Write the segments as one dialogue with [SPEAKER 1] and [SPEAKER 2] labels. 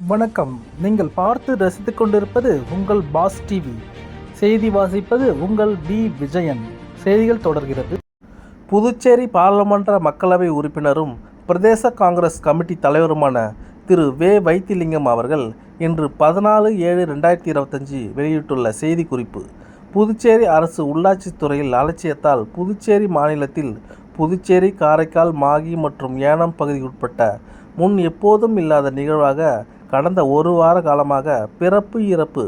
[SPEAKER 1] வணக்கம். நீங்கள் பார்த்து ரசித்துக் கொண்டிருப்பது உங்கள் பாஸ் டிவி. செய்தி வாசிப்பது உங்கள் பி விஜயன். செய்திகள் தொடர்கிறது. புதுச்சேரி பாராளுமன்ற மக்களவை உறுப்பினரும் பிரதேச காங்கிரஸ் கமிட்டி தலைவருமான திரு. வே. வைத்திலிங்கம் அவர்கள் இன்று பதினாலு ஏழு ரெண்டாயிரத்தி இருபத்தஞ்சி வெளியிட்டுள்ள செய்திக்குறிப்பு. புதுச்சேரி அரசு உள்ளாட்சி துறையில் அலட்சியத்தால் புதுச்சேரி மாநிலத்தில் புதுச்சேரி காரைக்கால் மாகி மற்றும் ஏனாம் பகுதிக்குட்பட்ட முன் எப்போதும் இல்லாத நிகழ்வாக கடந்த ஒரு வார காலமாக பிறப்பு இறப்பு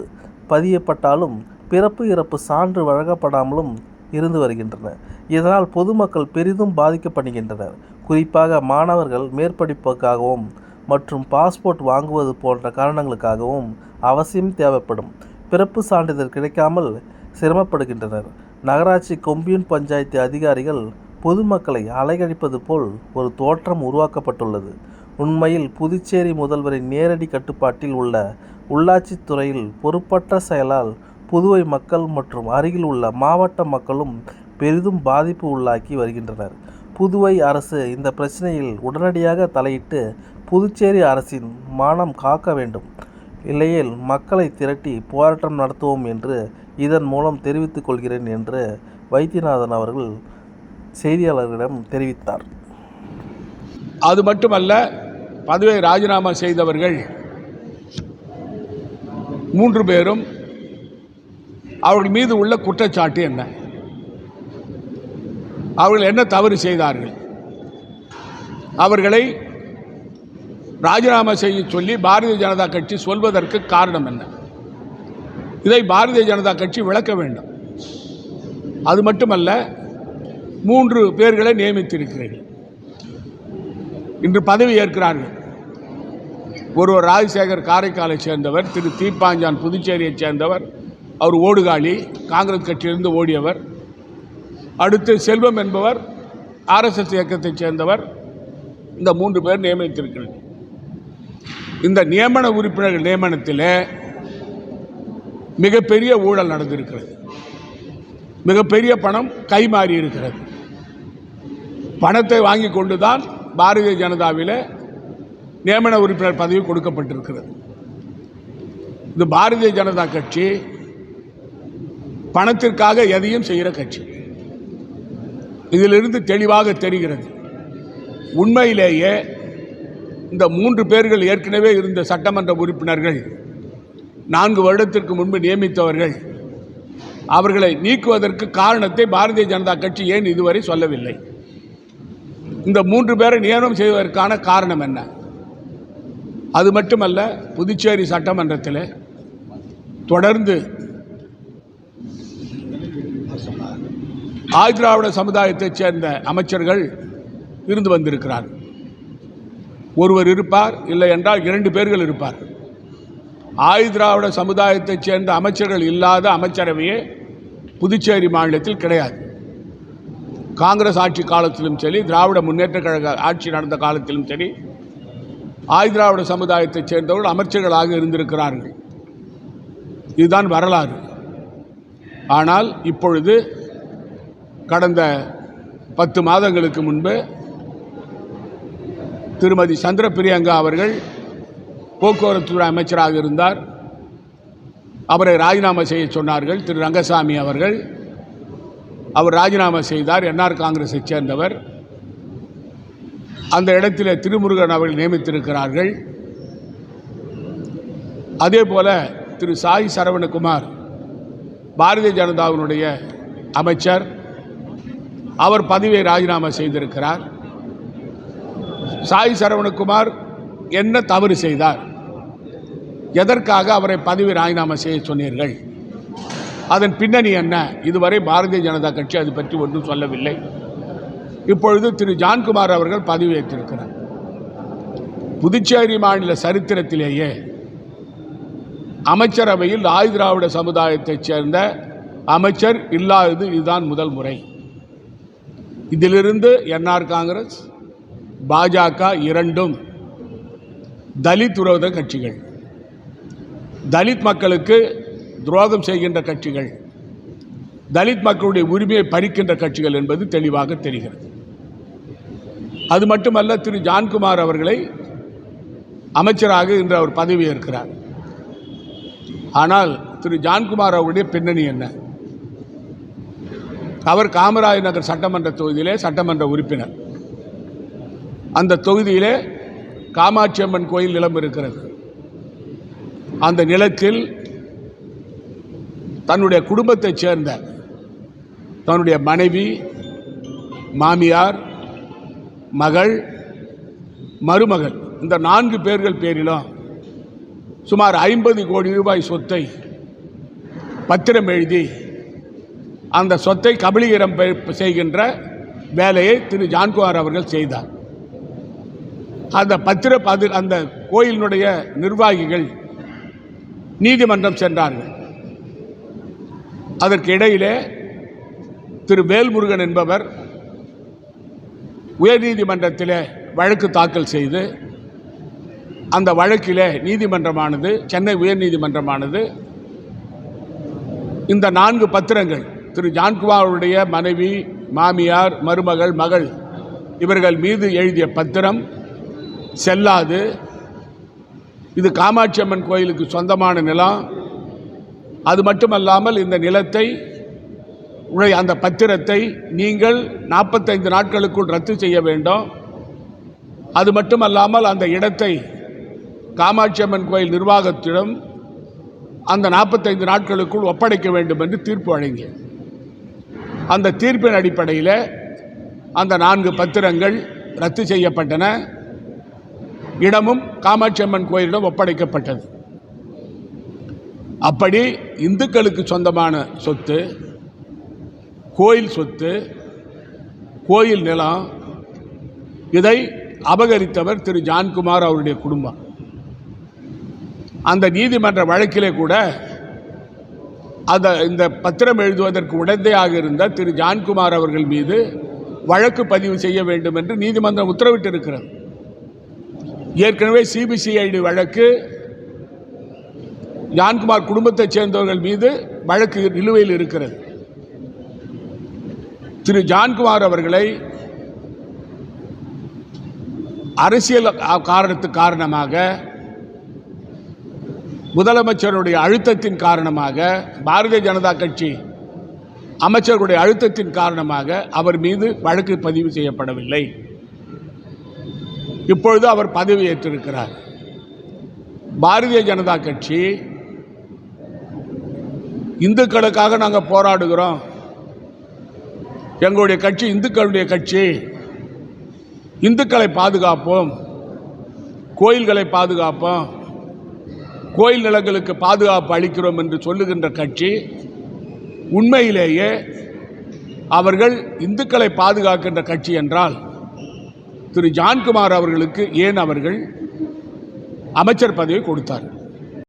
[SPEAKER 1] பதியப்பட்டாலும் பிறப்பு இறப்பு சான்று வழங்கப்படாமலும் இருந்து வருகின்றன. இதனால் பொதுமக்கள் பெரிதும் பாதிக்கப்படுகின்றனர். குறிப்பாக மாணவர்கள் மேற்படிப்புக்காகவும் மற்றும் பாஸ்போர்ட் வாங்குவது போன்ற காரணங்களுக்காகவும் அவசியம் தேவைப்படும். பிறப்பு சான்றிதழ் கிடைக்காமல் சிரமப்படுகின்றனர். நகராட்சி கொம்பியூன் பஞ்சாயத்து அதிகாரிகள் பொதுமக்களை அலைகழிப்பது போல் ஒரு தோற்றம் உருவாக்கப்பட்டுள்ளது. உண்மையில் புதுச்சேரி முதல்வரின் நேரடி கட்டுப்பாட்டில் உள்ள உள்ளாட்சித் துறையில் பொறுப்பற்ற செயலால் புதுவை மக்கள் மற்றும் அருகில் உள்ள மாவட்ட மக்களும் பெரிதும் பாதிப்பு உள்ளாக்கி வருகின்றனர். புதுவை அரசு இந்த பிரச்சனையில் உடனடியாக தலையிட்டு புதுச்சேரி அரசின் மானம் காக்க வேண்டும். இல்லையேல் மக்களை திரட்டி போராட்டம் நடத்துவோம் என்று இதன் மூலம் தெரிவித்துக் கொள்கிறேன் என்று வைத்தியநாதன் அவர்கள் செய்தியாளர்களிடம் தெரிவித்தார்.
[SPEAKER 2] அது மட்டுமல்ல பதவியை ராஜினாமா செய்தவர்கள் மூன்று பேரும் அவர்கள் மீது உள்ள குற்றச்சாட்டு என்ன? அவர்கள் என்ன தவறு செய்தார்கள்? அவர்களை ராஜினாமா செய்ய சொல்லி பாரதிய ஜனதா கட்சி சொல்வதற்கு காரணம் என்ன? இதை பாரதிய ஜனதா கட்சி விளக்க வேண்டும். அது மட்டுமல்ல மூன்று பேர்களை நியமித்திருக்கிறீர்கள் இன்று பதவி ஏற்கிறார்கள். ஒருவர் ராஜசேகர் காரைக்காலை சேர்ந்தவர் திரு தீப்பாஞ்சான் புதுச்சேரியைச் சேர்ந்தவர் அவர் ஓடுகாலி காங்கிரஸ் கட்சியிலிருந்து ஓடியவர். அடுத்து செல்வம் என்பவர் ஆர்எஸ்எஸ் இயக்கத்தைச் சேர்ந்தவர். இந்த மூன்று பேர் நியமித்திருக்கிறது. இந்த நியமன உறுப்பினர்கள் நியமனத்தில் மிகப்பெரிய ஊழல் நடந்திருக்கிறது. மிகப்பெரிய பணம் கைமாறி இருக்கிறது. பணத்தை வாங்கி கொண்டு தான் பாரதிய ஜனதாவில் நியமன உறுப்பினர் பதவி கொடுக்கப்பட்டிருக்கிறது. இது பாரதிய ஜனதா கட்சி பணத்திற்காக எதையும் செய்கிற கட்சி. இதிலிருந்து தெளிவாக தெரிகிறது. உண்மையிலேயே இந்த மூன்று பேர்கள் ஏற்கனவே இருந்த சட்டமன்ற உறுப்பினர்கள் நான்கு வருடத்திற்கு முன்பு நியமித்தவர்கள் அவர்களை நீக்குவதற்கு காரணத்தை பாரதிய ஜனதா கட்சி ஏன் இதுவரை சொல்லவில்லை? இந்த மூன்று பேரை நியமனம் செய்வதற்கான காரணம் என்ன? அது மட்டுமல்ல புதுச்சேரி சட்டமன்றத்தில் தொடர்ந்து ஆதிராவிட சமுதாயத்தைச் சேர்ந்த அமைச்சர்கள் இருந்து வந்திருக்கிறார். ஒருவர் இருப்பார் இல்லை என்றால் இரண்டு பேர்கள் இருப்பார். ஆயுதிராவிட சமுதாயத்தைச் சேர்ந்த அமைச்சர்கள் இல்லாத அமைச்சரவையே புதுச்சேரி மாநிலத்தில் கிடையாது. காங்கிரஸ் ஆட்சி காலத்திலும் சரி திராவிட முன்னேற்ற கழக ஆட்சி நடந்த காலத்திலும் சரி ஆயுதிராவிட சமுதாயத்தைச் சேர்ந்தவர்கள் அமைச்சர்களாக இருந்திருக்கிறார்கள். இதுதான் வரலாறு. ஆனால் இப்பொழுது கடந்த பத்து மாதங்களுக்கு முன்பு திருமதி சந்திர பிரியங்கா அவர்கள் போக்குவரத்துறை அமைச்சராக இருந்தார். அவரை ராஜினாமா செய்ய சொன்னார்கள். திரு ரங்கசாமி அவர்கள். அவர் ராஜினாமா செய்தார். என்ஆர் காங்கிரஸைச் சேர்ந்தவர். அந்த இடத்தில் திருமுருகன் அவர்கள் நியமித்திருக்கிறார்கள். அதே போல திரு சாய் சரவணகுமார் பாரதிய ஜனதாவினுடைய அமைச்சர் அவர் பதவியை ராஜினாமா செய்திருக்கிறார். சாய் சரவணகுமார் என்ன தவறு செய்தார்? எதற்காக அவரை பதவி ராஜினாமா செய்ய சொன்னீர்கள்? அதன் பின்னணி என்ன? இதுவரை பாரதிய ஜனதா கட்சி அது பற்றி ஒன்றும் சொல்லவில்லை. இப்பொழுது திரு ஜான்குமார் அவர்கள் பதவியேற்றிருக்கிறார் புதுச்சேரி மாநில சரித்திரத்திலேயே அமைச்சரவையில் ஆயுதிராவிட சமுதாயத்தைச் சேர்ந்த அமைச்சர் இல்லாதது இதுதான் முதல் முறை. இதிலிருந்து என்ஆர் காங்கிரஸ் பாஜக இரண்டும் தலித் விரோத கட்சிகள். தலித் மக்களுக்கு துரோகம் செய்கின்ற கட்சிகள் தலித் மக்களுடைய உரிமையை பறிக்கின்ற கட்சிகள் என்பது தெளிவாக தெரிகிறது. அது மட்டுமல்ல திரு ஜான்குமார் அவர்களை அமைச்சராக இன்று அவர் பதவி ஏற்கிறார் ஆனால் திரு ஜான்குமார் அவருடைய பின்னணி என்ன? அவர் காமராஜ் நகர் சட்டமன்ற தொகுதியிலே சட்டமன்ற உறுப்பினர். அந்த தொகுதியிலே காமாட்சி அம்மன் கோயில் நிலம் இருக்கிறது. அந்த நிலத்தில் தன்னுடைய குடும்பத்தைச் சேர்ந்த தன்னுடைய மனைவி மாமியார் மகள் மருமகள். இந்த நான்கு பேர்கள் பேரிலும் சுமார் ஐம்பது கோடி ரூபாய் சொத்தை பத்திரம் எழுதி அந்த சொத்தை கபலீகரம் பெ- செய்கின்ற வேலையை திரு ஜான்குமார் அவர்கள் செய்தார். அந்த பத்திர பது அந்த கோயிலினுடைய நிர்வாகிகள் நீதிமன்றம் சென்றார்கள். அதற்கு இடையிலே திரு வேல்முருகன் என்பவர் உயர்நீதிமன்றத்தில் வழக்கு தாக்கல் செய்து அந்த வழக்கிலே நீதிமன்றமானது சென்னை உயர்நீதிமன்றமானது இந்த நான்கு பத்திரங்கள் திரு ஜான்குமாருடைய மனைவி மாமியார் மருமகள் மகள் இவர்கள் மீது எழுதிய பத்திரம் செல்லாது. இது காமாட்சி அம்மன் கோயிலுக்கு சொந்தமான நிலம். அது மட்டுமல்லாமல் இந்த நிலத்தை உடைய அந்த பத்திரத்தை நீங்கள் நாற்பத்தைந்து நாட்களுக்குள் ரத்து செய்ய வேண்டும். அது மட்டுமல்லாமல் அந்த இடத்தை காமாட்சி அம்மன் கோயில் நிர்வாகத்திடம் அந்த நாற்பத்தைந்து நாட்களுக்குள் ஒப்படைக்க வேண்டும் என்று தீர்ப்பு வழங்கிய அந்த தீர்ப்பின் அடிப்படையில் அந்த நான்கு பத்திரங்கள் ரத்து செய்யப்பட்டன. இடமும் காமாட்சி அம்மன் கோயிலிடம் ஒப்படைக்கப்பட்டது. அப்படி இந்துக்களுக்கு சொந்தமான சொத்து கோயில் சொத்து கோயில் நிலம் இதை அபகரித்தவர் திரு ஜான்குமார் அவருடைய குடும்பம். அந்த நீதிமன்ற வழக்கிலே கூட அந்த இந்த பத்திரம் எழுதுவதற்கு உடந்தையாக இருந்த திரு ஜான்குமார் அவர்கள் மீது வழக்கு பதிவு செய்ய வேண்டும் என்று நீதிமன்றம் உத்தரவிட்டிருக்கிறது. ஏற்கனவே சிபிசிஐடி வழக்கு ஜான்குமார் குடும்பத்தைச் சேர்ந்தவர்கள் மீது வழக்கு நிலுவையில் இருக்கிறது. திரு ஜான்குமார் அவர்களை அரசியல் காரணத்து காரணமாக முதலமைச்சருடைய அழுத்தத்தின் காரணமாக பாரதிய ஜனதா கட்சி அமைச்சர்களுடைய அழுத்தத்தின் காரணமாக அவர் மீது வழக்கு பதிவு செய்யப்படவில்லை. இப்பொழுது அவர் பதவி ஏற்றிருக்கிறார். பாரதிய ஜனதா கட்சி இந்துக்களுக்காக நாங்கள் போராடுகிறோம். எங்களுடைய கட்சி இந்துக்களுடைய கட்சி. இந்துக்களை பாதுகாப்போம். கோயில்களை பாதுகாப்போம். கோயில் நிலங்களுக்கு பாதுகாப்பு அளிக்கிறோம் என்று சொல்லுகின்ற கட்சி உண்மையிலேயே அவர்கள் இந்துக்களை பாதுகாக்கின்ற கட்சி என்றால் திரு ஜான்குமார் அவர்களுக்கு ஏன் அவர்கள் அமைச்சர் பதவி கொடுத்தார்?